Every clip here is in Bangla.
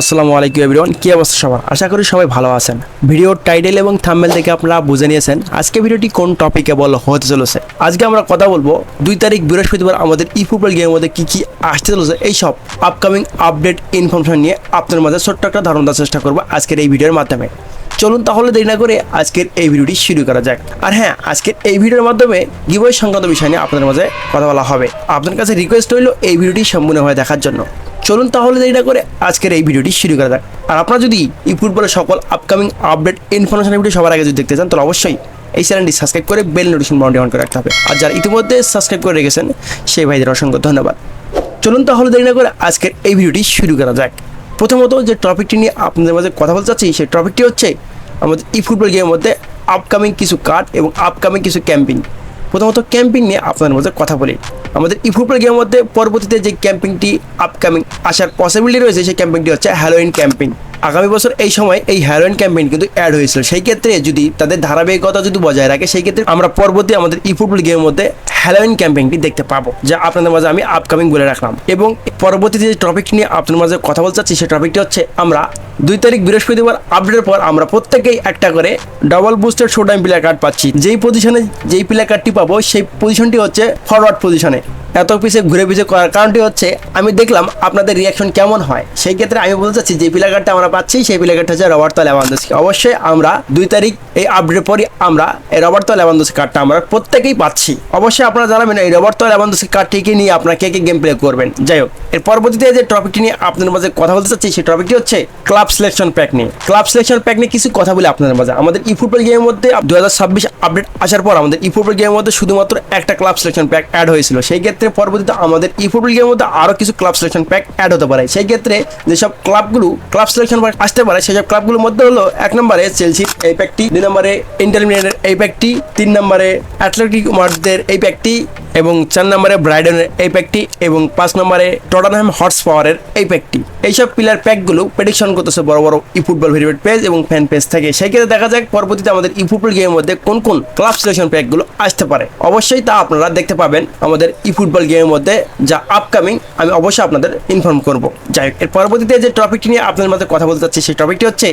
আসসালামু আলাইকুম এভরিওয়ান, কি অবস্থা সবার? আশা করি সবাই ভালো আছেন। ভিডিওর টাইটেল এবং থাম্বেল থেকে আপনারা বুঝে নিয়েছেন আজকে ভিডিওটি কোন টপিকে বল হতে চলেছে। আজকে আমরা কথা বলব দুই তারিখ বৃহস্পতিবার আমাদের ই ফুটবল গেমের মধ্যে কী কী আসতে চলেছে, এই সব আপকামিং আপডেট ইনফরমেশন নিয়ে আপনার মাঝে ছোট্ট একটা ধারণা দেওয়ার চেষ্টা করব আজকের এই ভিডিওর মাধ্যমে। চলুন তাহলে দেরি না করে আজকের এই ভিডিওটি শুরু করা যাক। আর হ্যাঁ আজকের এই ভিডিওর মাধ্যমে গিবই সংক্রান্ত বিষয় নিয়ে আপনাদের মাঝে কথা বলা হবে। আপনার কাছে রিকোয়েস্ট রইল এই ভিডিওটি সম্পূর্ণভাবে দেখার জন্য। চলুন তাহলে দেরি না করে আজকের এই ভিডিওটি শুরু করা যাক। আর আপনারা যদি ই ফুটবলের সকল আপকামিং আপডেট ইনফরমেশন ভিডিও সবার আগে যদি দেখতে চান, তাহলে অবশ্যই এই চ্যানেলটি সাবস্ক্রাইব করে বেল নোটিফিকেশন বাউন্ডি অন করে রাখতে হবে। আর যারা ইতিমধ্যে সাবস্ক্রাইব করে রেখেছেন, সেই ভাইদের অসংখ্য ধন্যবাদ। চলুন তাহলে দেরি না করে আজকের এই ভিডিওটি শুরু করা যাক। প্রথমত যে টপিকটি নিয়ে আপনাদের মাঝে কথা বলতে চাচ্ছি, সেই টপিকটি হচ্ছে আমাদের ই ফুটবল গেমের মধ্যে আপকামিং কিছু কার্ড এবং আপকামিং কিছু ক্যাম্পিং প্রথমত ক্যাম্পিং নিয়ে আপনাদের মধ্যে কথা বলি। আমাদের ই গেমের মধ্যে পরবর্তীতে যে ক্যাম্পিংটি আপকামিং আসার পসিবিলিটি রয়েছে, সেই ক্যাম্পিংটি হচ্ছে হ্যালোইন ক্যাম্পিং আগামী বছর এই সময় এই হ্যালোইন ক্যাম্পেইন কিন্তু অ্যাড হয়েছিল। সেই ক্ষেত্রে যদি তাদের ধারাবাহিকতা যদি বজায় রাখে, সেই ক্ষেত্রে আমরা পরবর্তী আমাদের ই ফুটবল গেমের মধ্যে হ্যালোইন ক্যাম্পেইনটি দেখতে পাবো, যা আপনাদের মাঝে আমি আপকামিং বলে রাখলাম। এবং পরবর্তীতে যে টপিকটি নিয়ে আপনাদের মাঝে কথা বলতে চাচ্ছি, সেই টপিকটি হচ্ছে আমরা দুই তারিখ বৃহস্পতিবার আপডেটের পর আমরা প্রত্যেকেই একটা করে double boosted show time player card পাচ্ছি। যেই পজিশনে যেই প্লেয়ার কার্ডটি পাবো, সেই পজিশনটি হচ্ছে ফরওয়ার্ড পজিশনে এত পিছে ঘুরে পিছে করার কারণটি হচ্ছে, আমি দেখলাম আপনাদের রিয়াকশন কেমন হয়। সেই ক্ষেত্রে আমি বলতে চাচ্ছি, যে প্লেয়ার কার্ডটা আমরা পাচ্ছি, সেই প্লেয়ার কার্ডটা হচ্ছে রবার্তো লেভানদোস্কি অবশ্যই আমরা দুই তারিখ এই আপডেটের পরই আমরা এই রবার্তো লেভানদোস্কি কার্ডটা আমরা প্রত্যেকেই পাচ্ছি। অবশ্যই আপনারা জানাবেন এই রবার্তো লেভানদোস্কি কার্ডটিকে নিয়ে আপনারা কে কে গেম প্লে করবেন। যাই হোক, এর পরবর্তীতে যে টপিকটি নিয়ে আপনাদের মাঝে কথা বলতে চাচ্ছি, সেই টপিকটি হচ্ছে ক্লাব সিলেকশন প্যাক নিয়ে। ক্লাব সিলেকশন প্যাক নিয়ে কিছু কথা বলি আপনাদের মাঝে। আমাদের ই ফুটবল গেমের মধ্যে দু হাজার ছাব্বিশ আপডেট আসার পর আমাদের ই ফুটবল গেমের মধ্যে শুধুমাত্র একটা ক্লাব সিলেকশন প্যাক অ্যাড হয়েছিল। সেই ক্ষেত্রে পরবর্তীতে আমাদের ই ফুটবল গেমের মধ্যে আরও কিছু ক্লাব সিলেকশন প্যাক অ্যাড হতে পারে। সেই ক্ষেত্রে যেসব ক্লাবগুলো ক্লাব সিলেকশন প্যাক আসতে পারে, সেসব ক্লাবগুলোর মধ্যে হলো এক নম্বরে চেলসি এই প্যাকটি দুই নম্বরে ইন্টারমিডিয়েটের এই প্যাকটি তিন নম্বরে অ্যাথলেটিক মার্কদের এই প্যাকটি এবং চার নম্বরে ব্রাইডনের এই প্যাকটি এবং পাঁচ নম্বরে টটানহ্যাম হর্স পাওয়ারের এই প্যাকটি এইসব প্লেয়ার প্যাকগুলো প্রেডিকশন করতেছে বড় বড় ই ফুটবল ভেরিফাইড পেজ এবং ফ্যান পেজ থেকে। সেই ক্ষেত্রে দেখা যাক পরবর্তীতে আমাদের ই ফুটবল গেমের মধ্যে কোন কোন ক্লাব সিলেকশন প্যাকগুলো আসতে পারে। অবশ্যই তা আপনারা দেখতে পাবেন আমাদের ই ফুটবল গেমের মধ্যে যা আপকামিং আমি অবশ্যই আপনাদের ইনফর্ম করব। যাই এর পরবর্তীতে যে টপিকটি নিয়ে আপনাদের মধ্যে কথা বলতে চাচ্ছি, সেই টপিকটি হচ্ছে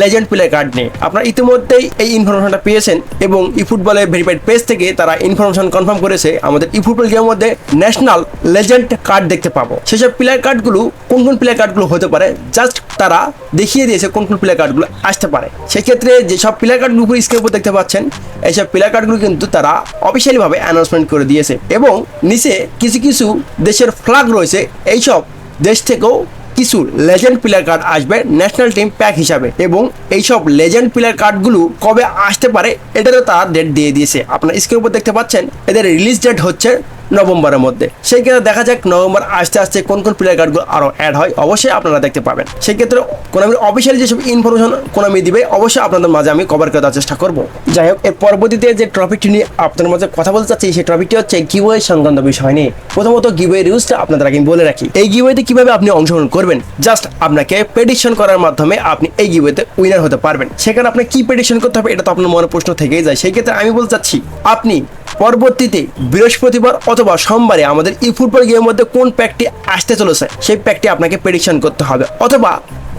লেজেন্ড প্লেয়ার কার্ড নিয়ে। আপনারা ইতিমধ্যেই এই ইনফরমেশনটা পেয়েছেন এবং ই ফুটবলের ভেরিফাইড পেজ থেকে তারা ইনফরমেশন কনফার্ম করেছে, আমাদের ই ফুটবল গেমের মধ্যে ন্যাশনাল লেজেন্ড কার্ড দেখতে পাবো। সেসব প্লেয়ার কার্ডগুলো কোন কোন প্লেয়ার কার্ডগুলো হতে পারে জাস্ট তারা দেখিয়ে দিয়েছে কোন কোন প্লেয়ার কার্ডগুলো আসতে পারে। সেক্ষেত্রে যেসব প্লেয়ার কার্ডগুলো উপরে স্ক্রিনের উপর দেখতে পাচ্ছেন, এইসব প্লেয়ার কার্ডগুলো কিন্তু তারা অফিসিয়ালিভাবে অ্যানাউন্সমেন্ট করে দিয়েছে এবং নিচে কিছু কিছু দেশের ফ্ল্যাগ রয়েছে, এইসব দেশ থেকেও কিছু লেজেন্ড প্লেয়ার কার্ড আসবে ন্যাশনাল টিম প্যাক হিসাবে এবং এইসব লেজেন্ড প্লেয়ার কার্ডগুলো কবে আসতে পারে, এটারও তারা ডেট দিয়ে দিয়েছে। আপনার স্ক্রিনের উপর দেখতে পাচ্ছেন, এদের রিলিজ ডেট হচ্ছে নভেম্বরের মধ্যে। সেই ক্ষেত্রে দেখা যাক নভেম্বর আসতে আসতে কোন কোন প্লেয়ার কার্ডগুলো আরও অ্যাড হয়। অবশ্যই আপনারা দেখতে পাবেন। সেই ক্ষেত্রে কোনামির অফিসিয়াল যেসব ইনফরমেশন কোনামি দিবে, অবশ্যই আপনাদের মাঝে আমি কভার করার চেষ্টা করব। যাই হোক, এর পরবর্তীতে যে টপিকটি নিয়ে আপনাদের মাঝে কথা বলতে চাচ্ছি, সেই টপিকটি হচ্ছে গিওয়ে সংক্রান্ত বিষয় নিয়ে। প্রথমত গিওয়ে রুলসটা আপনাদের আগে বলে রাখি। এই গিওয়েতে কীভাবে আপনি অংশগ্রহণ করবেন? জাস্ট আপনাকে প্রেডিকশন করার মাধ্যমে আপনি এই গিওয়েতে উইনার হতে পারবেন। সেখানে আপনি কি প্রেডিকশন করতে হবে, এটা তো আপনার মনে প্রশ্ন থেকেই যায়। সেই ক্ষেত্রে আমি বলতে চাচ্ছি, আপনি পরবর্তীতে বৃহস্পতিবার অথবা সোমবারে আমাদের ই ফুটবল গেমের মধ্যে কোন প্যাকটি আসতে চলেছে, সেই প্যাকটি আপনাকে প্রেডিকশন করতে হবে। অথবা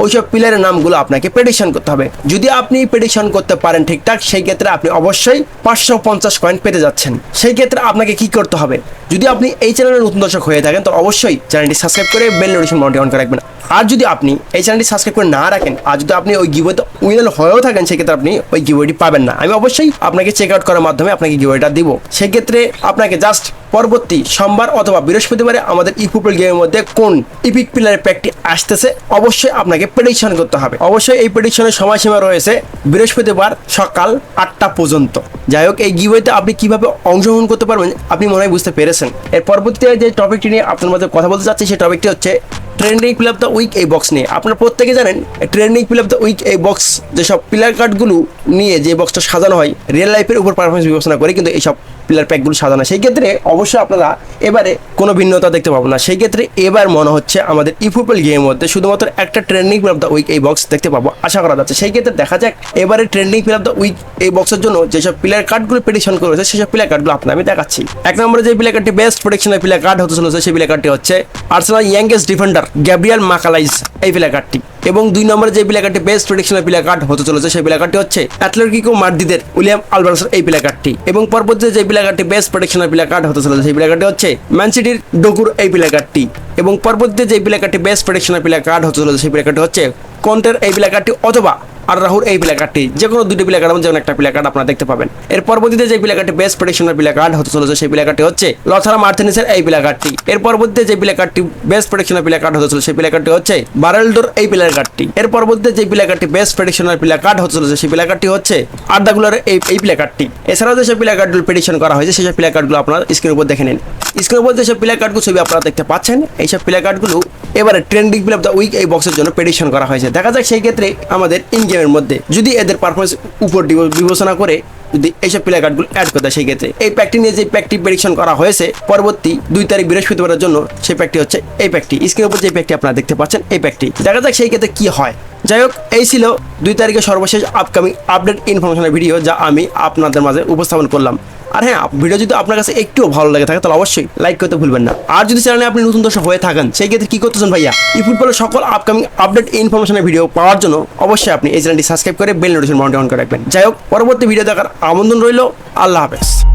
ওইসব প্লেয়ারের নামগুলো আপনাকে প্রেডিকশন করতে হবে। যদি আপনি প্রেডিকশন করতে পারেন ঠিকঠাক সেই ক্ষেত্রে আপনি অবশ্যই পাঁচশো পঞ্চাশ কয়েন পেতে যাচ্ছেন। সেই ক্ষেত্রে আপনাকে কি করতে হবে? যদি আপনি এই চ্যানেলের নতুন দর্শক হয়ে থাকেন, তো অবশ্যই চ্যানেলটি সাবস্ক্রাইব করে বেল নোটিফিকেশন মাউন্টে অন করে রাখবেন। আর যদি আপনি এই চ্যানেলটি সাবস্ক্রাইব করে না রাখেন, আর যদি আপনি ওই গিবোতে উইনার হয়েও থাকেন সেক্ষেত্রে আপনি ওই গিবোটি পাবেন না। আমি অবশ্যই আপনাকে চেক আউট করার মাধ্যমে আপনাকে গিবোটা দিব। সেক্ষেত্রে আপনাকে জাস্ট পরবর্তী সোমবার অথবা বৃহস্পতিবারে আমাদের ই ফুটবল গেমের মধ্যে কোন ইপিক প্লেয়ারের প্যাকটি আসতেছে, অবশ্যই আপনাকে প্রেডিকশন করতে হবে। অবশ্যই এই প্রেডিকশনের সময়সীমা রয়েছে বৃহস্পতিবার সকাল আটটা পর্যন্ত। যাই হোক, এই গিবইতে আপনি কীভাবে অংশগ্রহণ করতে পারবেন আপনি মনে হয় বুঝতে পেরেছেন। এর পরবর্তীতে যে টপিকটি নিয়ে আপনার মধ্যে কথা বলতে চাচ্ছি, সেই টপিকটি হচ্ছে trending play of the week এই বক্স নিয়ে। আপনারা প্রত্যেকে জানেন trending play of the week এই বক্স যেসব প্লেয়ার কার্ডগুলো নিয়ে যে বক্সটা সাজানো হয় রিয়েল লাইফের উপর পারফরমেন্স বিবেচনা করে কিন্তু এইসব প্লেয়ার প্যাকগুলো সাজানো। সেই ক্ষেত্রে অবশ্যই আপনারা এবারে কোনো ভিন্নতা দেখতে পাবো না। সেই ক্ষেত্রে এবার মনে হচ্ছে আমাদের ই ফুটবল গেমের মধ্যে শুধুমাত্র একটা trending play of the week এই বক্স দেখতে পাবো। আশা করা যাচ্ছে। সেই ক্ষেত্রে দেখা যাক এবারে trending play of the week এই বক্সের জন্য যেসব প্লেয়ার কার্ডগুলো প্রেডিকশন করেছে সেসব প্লেয়ার কার্ডগুলো আপনার আমি দেখাচ্ছি। এক নম্বরে যে প্লেয়ার কার্ডটি বেস্ট প্রোটেকশনের প্লেয়ার কার্ড হতে চলেছে, সেই প্লেয়ার কার্ডটি হচ্ছে Arsenal youngest defender Gabriel Magalhaes এই প্লেয়ার কার্ডটি এবং দুই নম্বরে যে প্লে বেস্ট প্রেডিকশনাল প্লে কার্ড হতে চলেছে, সেই প্লে হচ্ছে অ্যাথলেটিকো মার্দিদের উইলিয়াম আলবার্সের এই প্লে এবং পরবর্তীতে যে প্লে বেস্ট প্রেডিকশনাল প্লে কার্ড হতে চলেছে, সেই প্লে হচ্ছে ম্যানসিটির ডকুর এই প্লে এবং পরবর্তীতে যে প্লে বেস্ট প্রেডিকশনাল প্লে কার্ড হতে চলেছে, সেই প্লে হচ্ছে কন্টের এই প্লে কার্ডটি অথবা আর রাহুল এই প্লে কার্ডটি যে কোনো দুটি প্লে কার্ড যেমন একটা প্লে কার্ড আপনারা দেখতে পাবেন। এর পরবর্তীতে যে প্লে কার্ডটি বেস্ট প্রেডিকশনাল প্লে কার্ড হতে চলেছে, সেই প্লে কার্ডটি হচ্ছে লথারা মার্টিনেসের এই প্লে কার্ডটি এর পরবর্তীতে যে প্লে কার্ডটি বেস্ট প্রেডিকশনাল প্লে কার্ড হতে চলেছে, সেই প্লে কার্ডটি হচ্ছে বারেলডোর এই প্লে কার্ডটি এর পরবর্তীতে যে প্লে কার্ডটি বেস্ট প্রেডিকশনাল প্লে কার্ড হতে চলেছে, সেই প্লে কার্ডটি হচ্ছে আর্দাগুলার এই এই প্লে কার্ডটি এছাড়াও যে প্লে কার্ডগুলো প্রেডিকশন করা হয়েছে, সেই প্লে কার্ডগুলো আপনারা স্ক্রিনের উপর দেখে নিন। স্ক্রিনের উপর যেসব প্লে কার্ডগুলো ছবি আপনারা দেখতে পাচ্ছেন এইসব প্লে কার্ডগুলো এবারে trending play of the week এই বক্সের জন্য প্রেডিকশন করা হয়েছে। দেখা যাক সেই ক্ষেত্রে আমাদের ইন গেমের মধ্যে যদি এদের পারফরমেন্স উপর বিবেচনা করে যদি এইসব প্লে কার্ডগুলো অ্যাড হয় সেই ক্ষেত্রে। এই প্যাকটি নিয়ে যে প্যাকটি প্রেডিকশন করা হয়েছে, পরবর্তী দুই তারিখ বৃহস্পতিবারের জন্য সেই প্যাকটি হচ্ছে এই প্যাকটি স্ক্রিনের উপর যে প্যাকটি আপনারা দেখতে পাচ্ছেন, এই প্যাকটি দেখা যাক সেই ক্ষেত্রে কি হয়। যাই হোক, এই ছিল দুই তারিখের সর্বশেষ আপকামিং আপডেট ইনফরমেশনের ভিডিও যা আমি আপনাদের মাঝে উপস্থাপন করলাম। আর হ্যাঁ ভিডিও যদি আপনার কাছে একটুও ভালো লাগে থাকে, তাহলে অবশ্যই লাইক করতে ভুলবেন না। আর যদি চ্যানেলে আপনি নতুন দর্শক হয়ে থাকেন, সেই ক্ষেত্রে কি করতেছেন ভাইয়া? এই ফুটবলের সকল আপকামিং আপডেট ইনফরমেশনের ভিডিও পাওয়ার জন্য অবশ্যই আপনি এই চ্যানেলটি সাবস্ক্রাইব করে বেল নোটিফিকেশন অন করে রাখবেন। যাই হোক, পরবর্তী ভিডিও দেখার আমন্ত্রণ রইল। আল্লাহ হাফেজ।